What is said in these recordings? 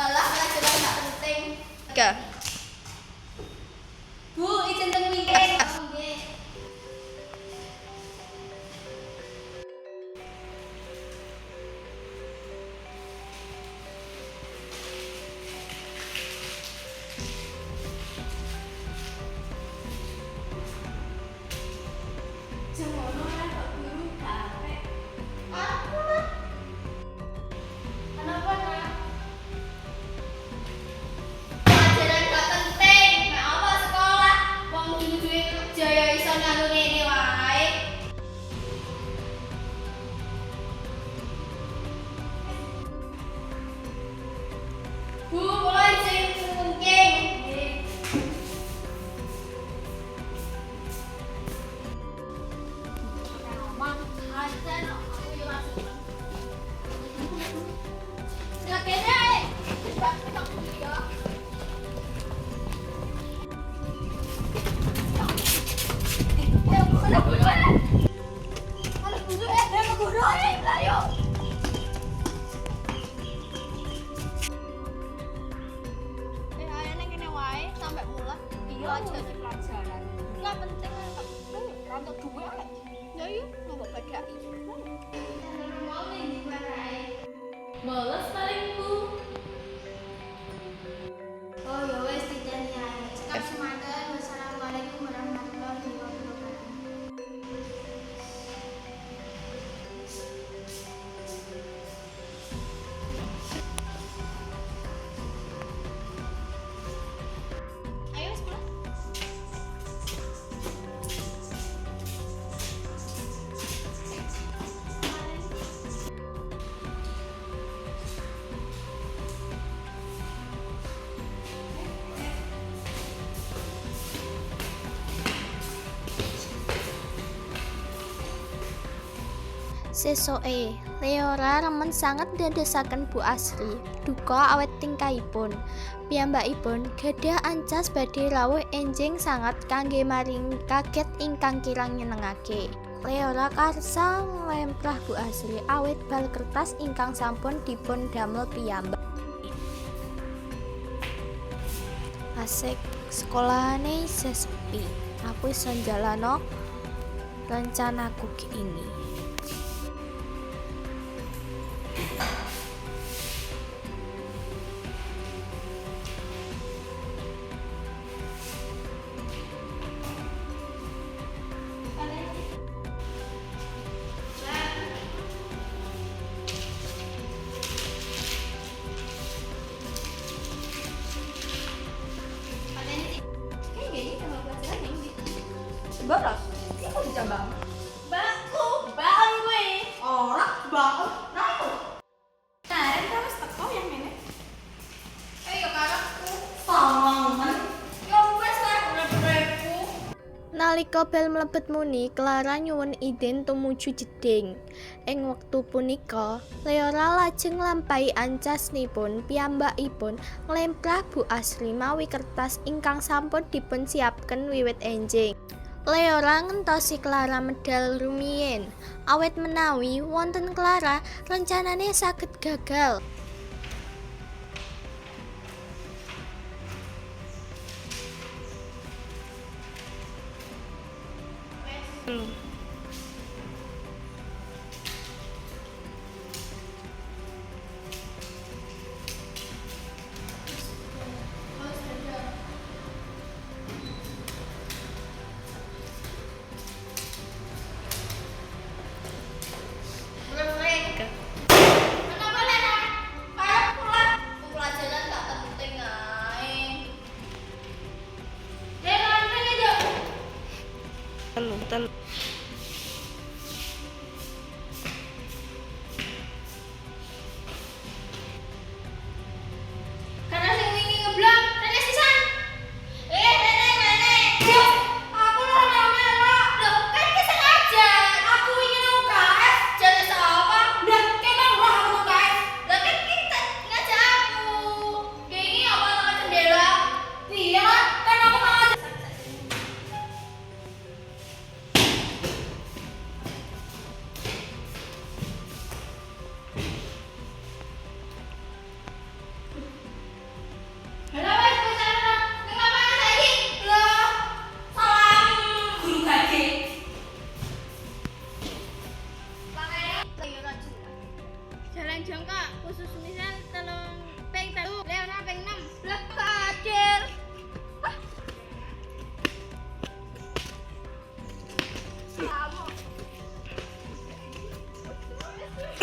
Alah, pelajaran nggak penting. Tiga. Pelajaran. Nggak penting duwe ae. Ya yuk, ngopo bedai. Mau nih Bolos paling bu. Oh ya Sesoe, Leora remen sangat ndadosaken Bu Asri. Duka awet tingkahipun. Piyambakipun gadah ancas badhe rawuh enjing sangat kangge maring kaget ingkang kirang nyenengake. Leora karsa nglemprah Bu Asri awet bal kertas ingkang sampun dipun damel piyambak. Asik, sekolahane isih sepi. Aku iso njalano rencanaku ki ini. Baras. Iku dicambang. Bakku, bang gue. Ora, bang. Napa? Karen kan wis teko yang ini. Eh yo karepku. Sawangan. Yo wes lah urip-uripku. Nalika bel mlebet muni, Clara nyuwun idin tumuju jeding. Ing wektu punika, Leora lajeng nglampahi ancasnipun piyambakipun nglemprah Bu Asri mawi kertas ingkang sampun dipun siapken wiwit enjing. Leora ngentosi Clara medal rumiyin. Awet menawi wonten Clara rencanane saged gagal. Urip-urip.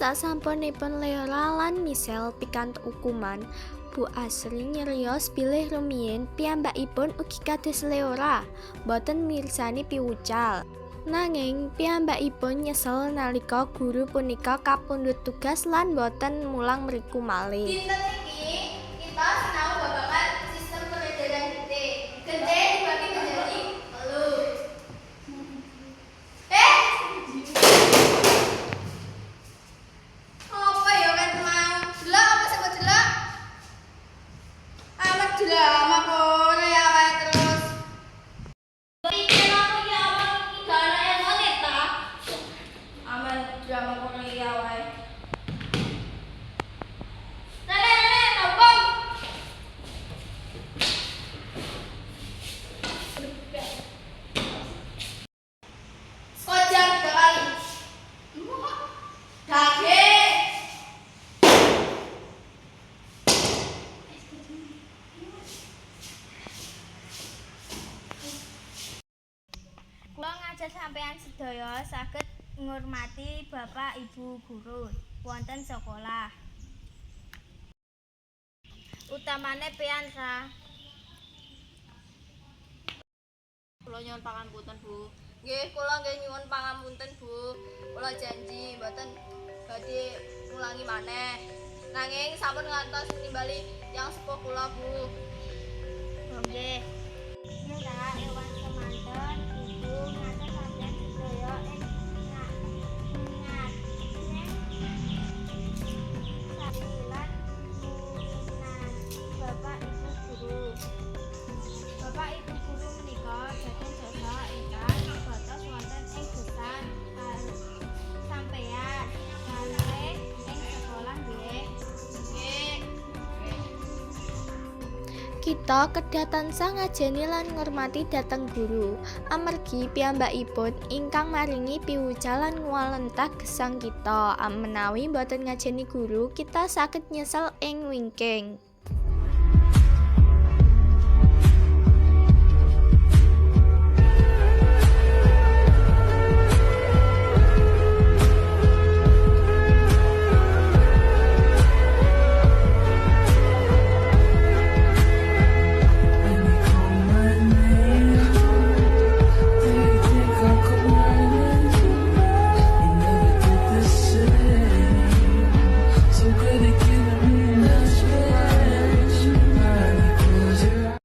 Sasampunipun Leora lan Michelle pikantuk hukuman, Bu Asri nyerios bilih rumiyin piyambakipun ugi kados Leora, boten mirsani piwucal. Nanging piyambakipun nyesel nalika guru punika kapundhut tugas lan boten mulang mriku malih. Dinten iki kita Kula ngajak sampean sedaya saged ngurmati Bapak Ibu guru. Wonten sekolah. utamane piansa kula nyuwun pangapunten Bu. Nggih kula nggih nyuwun pangapunten Bu. Kula janji mboten badhe ngulangi maneh. Nanging sampun ngantos nimbali yang sepuh kula Bu. Nggih. Nira Kita kedah tansah ngajeni lan ngurmati dhateng guru. Amargi piyambakipun ingkang maringi piwucalan ngwalentah gesang kita. Menawi boten ngajeni guru, kita saged nyesel ing wingking.